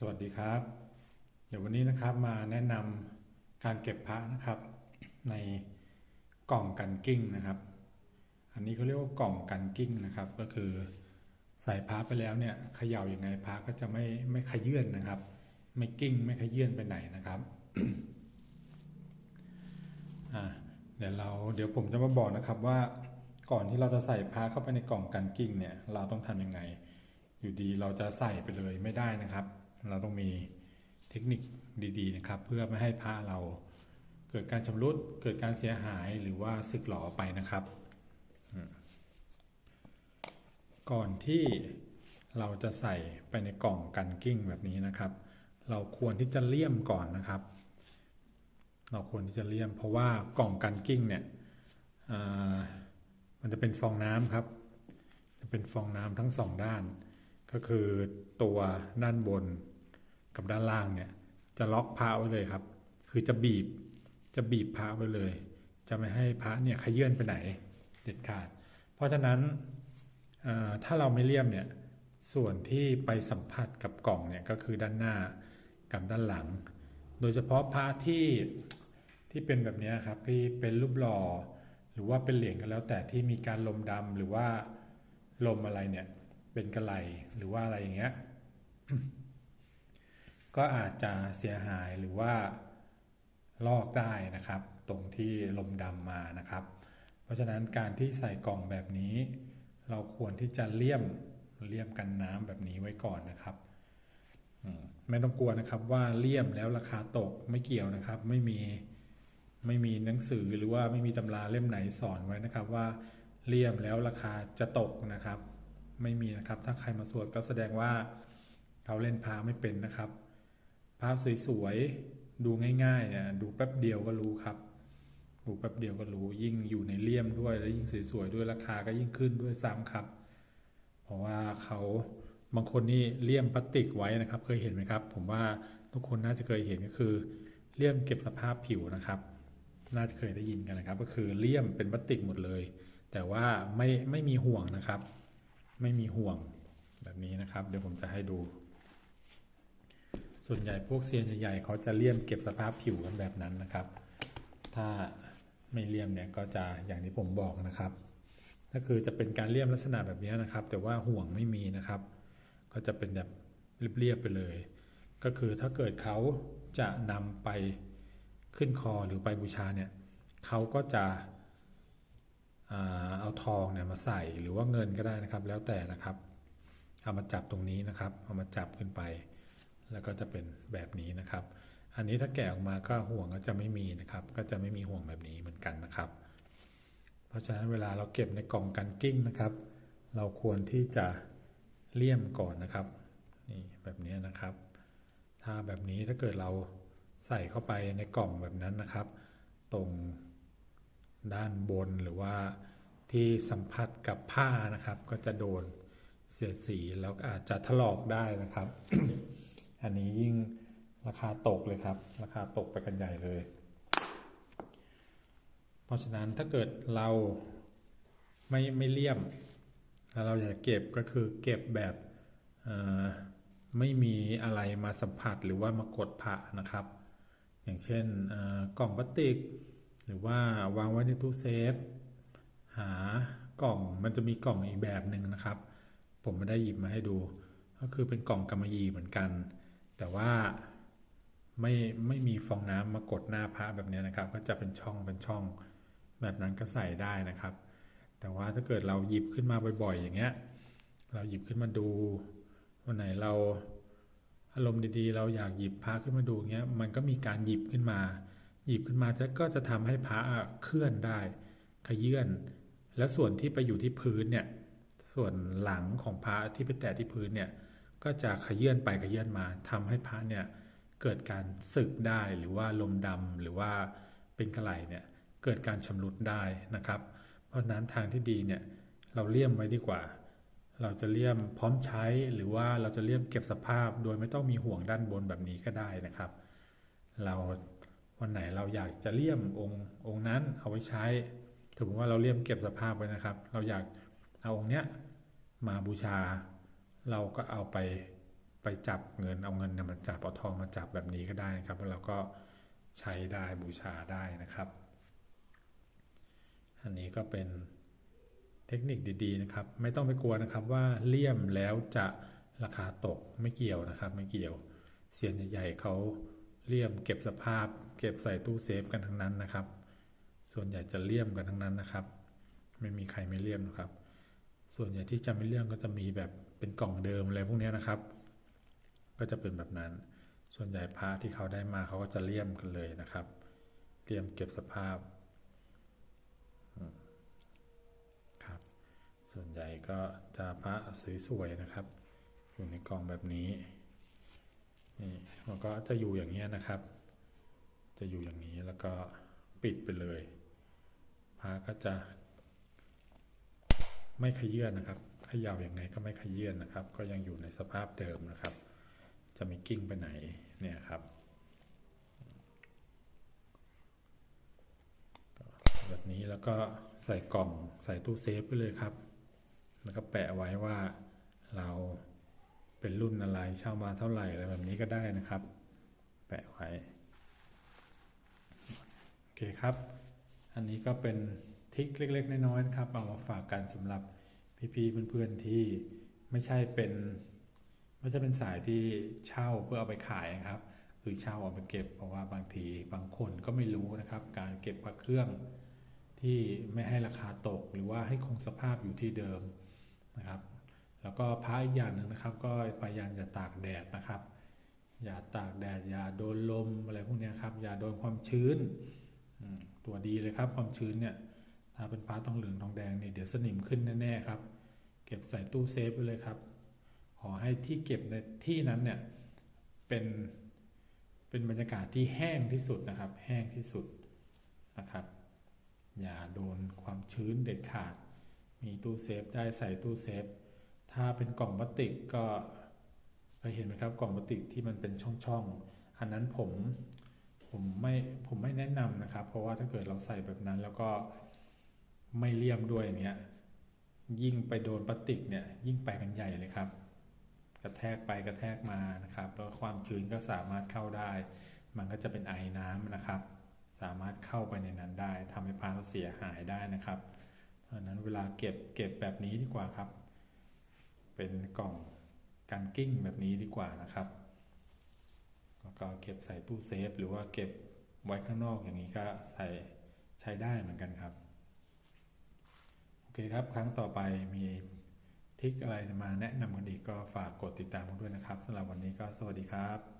สวัสดีครับ เดี๋ยววันนี้นะครับมาแนะนำการเก็บพระนะครับ ในกล่องกันกิ้งนะครับ อันนี้เขาเรียกว่ากล่องกันกิ้งนะครับ ก็คือใส่พระไปแล้วเนี่ยเขย่ายังไงพระก็จะไม่ไม่ขยื่นนะครับ ไม่กิ้งไม่ขยื่นไปไหนนะครับอ่าเดี๋ยวเราเดี๋ยวผมจะมาบอกนะครับว่าก่อนที่เราจะใส่พระเข้าไปในกล่องกันกิ้งเนี่ย เราต้องทำยังไง อยู่ดีเราจะใส่ไปเลยไม่ได้นะครับ เราต้องมีเทคนิคดีๆนะครับ เพื่อไม่ให้พระเราเกิดการชำรุดเกิดการเสียหายหรือว่าสึกหลอไปนะครับ ก่อนที่เราจะใส่ไปในกล่องกันกิ้งแบบนี้นะครับ เราควรที่จะเลี่ยมก่อนนะครับ เราควรที่จะเลี่ยม เพราะว่ากล่องกันกิ้งเนี่ยมันจะเป็นฟองน้ำครับ จะเป็นฟองน้ำทั้งสองด้าน ก็คือตัวด้านบนกับด้านล่างเนี่ยจะล็อกพระไว้เลยครับ คือจะบีบจะบีบพระไว้เลย จะไม่ให้พระเนี่ยขยื่นไปไหนเด็ดขาด เพราะฉะนั้นถ้าเราไม่เลี่ยมเนี่ยส่วนที่ไปสัมผัสกับกล่องเนี่ยก็คือด้านหน้ากับด้านหลัง โดยเฉพาะพระที่ที่เป็นแบบนี้ครับที่เป็นรูปหล่อหรือว่าเป็นเหรียญก็แล้วแต่ที่มีการลมดำหรือว่าลมอะไรเนี่ย เป็นกระไหลหรือว่าอะไรอย่างเงี้ย ก็อาจจะเสียหายหรือว่าลอกได้นะครับ ตรงที่ลมดำมานะครับ เพราะฉะนั้นการที่ใส่กล่องแบบนี้ เราควรที่จะเลี่ยมเลี่ยมกันน้ำแบบนี้ไว้ก่อนนะครับไม่ต้องกลัวนะครับว่าเลี่ยมแล้วราคาตกไม่เกี่ยวนะครับ ไม่มีไม่มีหนังสือหรือว่าไม่มีตำราเล่มไหนสอนไว้นะครับว่าเลี่ยมแล้วราคาจะตกนะครับ ไม่มีนะครับ ถ้าใครมาสวดก็แสดงว่าเขาเล่นพาไม่เป็นนะครับพาสวยๆดูง่ายๆเนี่ยดูแป๊บเดียวก็รู้ครับ ดูแป๊บเดียวก็รู้ ยิ่งอยู่ในเลี่ยมด้วย แล้วยิ่งสวยๆด้วยราคาก็ยิ่งขึ้นด้วยซ้ำครับ เพราะว่าเขาบางคนนี่เลี่ยมพลาสติกไว้นะครับ เคยเห็นไหมครับ ผมว่าทุกคนน่าจะเคยเห็นก็คือเลี่ยมเก็บสภาพผิวนะครับ น่าจะเคยได้ยินกันนะครับ ก็คือเลี่ยมเป็นพลาสติกหมดเลย แต่ว่าไม่ไม่มีห่วงนะครับ ไม่มีห่วงแบบนี้นะครับ เดี๋ยวผมจะให้ดู ส่วนใหญ่พวกเซียนใหญ่ๆเขาจะเลี่ยมเก็บสภาพผิวกันแบบนั้นนะครับ ถ้าไม่เลี่ยมเนี่ยก็จะอย่างที่ผมบอกนะครับ ก็คือจะเป็นการเลี่ยมลักษณะแบบนี้นะครับ แต่ว่าห่วงไม่มีนะครับ ก็จะเป็นแบบเรียบๆไปเลย ก็คือถ้าเกิดเขาจะนำไปขึ้นคอหรือไปบูชาเนี่ยเขาก็จะ เอาทองเนี่ยมาใส่หรือว่าเงินก็ได้นะครับ แล้วแต่นะครับ เอามาจับตรงนี้นะครับ เอามาจับขึ้นไป แล้วก็จะเป็นแบบนี้นะครับ อันนี้ถ้าแกะออกมาก็ห่วงก็จะไม่มีนะครับ ก็จะไม่มีห่วงแบบนี้เหมือนกันนะครับ เพราะฉะนั้นเวลาเราเก็บในกล่องกันกิ้งนะครับ เราควรที่จะเลี่ยมก่อนนะครับนี่แบบนี้นะครับ ถ้าแบบนี้ถ้าเกิดเราใส่เข้าไปในกล่องแบบนั้นนะครับ ตรง ด้านบนหรือว่าที่สัมผัสกับผ้านะครับ ก็จะโดนเสียดสีแล้วอาจจะถลอกได้นะครับ อันนี้ยิ่งราคาตกเลยครับ ราคาตกไปกันใหญ่เลย เพราะฉะนั้นถ้าเกิดเราไม่ไม่เลี่ยมแล้วเราอยากเก็บก็คือเก็บแบบไม่มีอะไรมาสัมผัสหรือว่ามากดผ่านะครับ อย่างเช่นกล่องพลาสติก หรือว่าวางไว้ในตู้เซฟ หากล่องมันจะมีกล่องอีกแบบหนึ่งนะครับ ผมไม่ได้หยิบมาให้ดู ก็คือเป็นกล่องกำมะหยี่เหมือนกัน แต่ว่าไม่ไม่มีฟองน้ำมากดหน้าพระแบบนี้นะครับ ก็จะเป็นช่องเป็นช่องแบบนั้นก็ใส่ได้นะครับ แต่ว่าถ้าเกิดเราหยิบขึ้นมาบ่อย ๆ อย่างเงี้ย เราหยิบขึ้นมาดูวันไหนเราอารมณ์ดีๆ เราอยากหยิบพระขึ้นมาดูเงี้ย มันก็มีการหยิบขึ้นมา หยิบขึ้นมาจะก็จะทำให้พระเคลื่อนได้ ขยื่นและส่วนที่ไปอยู่ที่พื้นเนี่ย ส่วนหลังของพระที่ไปแตะที่พื้นเนี่ย ก็จะขยื่นไปขยื่นมาทำให้พระเนี่ยเกิดการสึกได้หรือว่าลมดำหรือว่าเป็นกระไหลเนี่ยเกิดการชำรุดได้นะครับ เพราะนั้นทางที่ดีเนี่ยเราเลี่ยมไว้ดีกว่า เราจะเลี่ยมพร้อมใช้หรือว่าเราจะเลี่ยมเก็บสภาพโดยไม่ต้องมีห่วงด้านบนแบบนี้ก็ได้นะครับ เรา วันไหนเราอยากจะเลี่ยมองค์องค์นั้นเอาไว้ใช้ถือว่าเราเลี่ยมเก็บสภาพไว้นะครับ เราอยากเอาองค์เนี้ยมาบูชา เราก็เอาไปไปจับเงินเอาเงินเนี่ยมาจับเอาทองมาจับแบบนี้ก็ได้นะครับแล้วเราก็ใช้ได้บูชาได้นะครับ อันนี้ก็เป็นเทคนิคดีๆนะครับ ไม่ต้องไปกลัวนะครับว่าเลี่ยมแล้วจะราคาตกไม่เกี่ยวนะครับ ไม่เกี่ยวเซียนใหญ่ๆเขา เลี่ยมเก็บสภาพ เก็บใส่ตู้เซฟกันทั้งนั้นนะครับ ส่วนใหญ่จะเลี่ยมกันทั้งนั้นนะครับ ไม่มีใครไม่เลี่ยมนะครับ ส่วนใหญ่ที่จะไม่เลี่ยมก็จะมีแบบเป็นกล่องเดิมอะไรพวกนี้นะครับ ก็จะเป็นแบบนั้น ส่วนใหญ่พระที่เขาได้มาเขาก็จะเลี่ยมกันเลยนะครับ เลี่ยมเก็บสภาพครับ ส่วนใหญ่ก็จะพระสวยๆนะครับ อยู่ในกล่องแบบนี้ มันก็จะอยู่อย่างนี้นะครับ จะอยู่อย่างนี้แล้วก็ปิดไปเลยพระก็จะไม่ขยื่นนะครับขย่าอย่างไงก็ไม่ขยื่นนะครับ ก็ยังอยู่ในสภาพเดิมนะครับ จะไม่กิ้งไปไหนเนี่ยครับแบบนี้แล้วก็ใส่กล่องใส่ตู้เซฟไปเลยครับ แล้วก็แปะไว้ว่าเรา เป็นรุ่นอะไรเช่ามาเท่าไหร่อะไรแบบนี้ก็ได้นะครับ แปะไว้ โอเคครับ อันนี้ก็เป็นทิคเล็กๆ น้อยๆนะครับเอามาฝากกันสำหรับพี่ๆเพื่อนๆที่ไม่ใช่เป็นไม่ใช่เป็นสายที่เช่าเพื่อเอาไปขายนะครับ คือเช่าเอาไปเก็บเพราะว่าบางทีบางคนก็ไม่รู้นะครับ การเก็บพระเครื่องที่ไม่ให้ราคาตก หรือว่าให้คงสภาพอยู่ที่เดิมนะครับ แล้วก็พระอีกอย่างหนึ่งนะครับ ก็พยายามอย่าตากแดดนะครับ อย่าตากแดด อย่าโดนลมอะไรพวกนี้ครับ อย่าโดนความชื้นตัวดีเลยครับ ความชื้นเนี่ย ถ้าเป็นพระทองเหลืองทองแดงเนี่ยเดี๋ยวสนิมขึ้นแน่ๆครับ เก็บใส่ตู้เซฟไปเลยครับ ขอให้ที่เก็บในที่นั้นเนี่ยเป็นเป็นบรรยากาศที่แห้งที่สุดนะครับ แห้งที่สุดนะครับ อย่าโดนความชื้นเด็ดขาด มีตู้เซฟได้ใส่ตู้เซฟ ถ้าเป็นกล่องพลาสติกก็เคยเห็นไหมครับ กล่องพลาสติกที่มันเป็นช่องๆ อันนั้นผมผมไม่ผมไม่แนะนำนะครับ เพราะว่าถ้าเกิดเราใส่แบบนั้นแล้วก็ไม่เลี่ยมด้วยเนี่ยยิ่งไปโดนพลาสติกเนี่ยยิ่งไปกันใหญ่เลยครับ กระแทกไปกระแทกมานะครับแล้วความชื้นก็สามารถเข้าได้ มันก็จะเป็นไอน้ำนะครับ สามารถเข้าไปในนั้นได้ทำให้พาเราเสียหายได้นะครับ เพราะนั้นเวลาเก็บเก็บแบบนี้ดีกว่าครับ เป็นกล่องกันกิ้งแบบนี้ดีกว่านะครับ แล้วก็เก็บใส่ตู้เซฟ หรือว่าเก็บไว้ข้างนอกอย่างนี้ก็ใส่ใช้ได้เหมือนกันครับ โอเคครับ ครั้งต่อไปมีทิคอะไรมาแนะนำกันอีกก็ฝากกดติดตามกันด้วยนะครับสำหรับวันนี้ก็สวัสดีครับ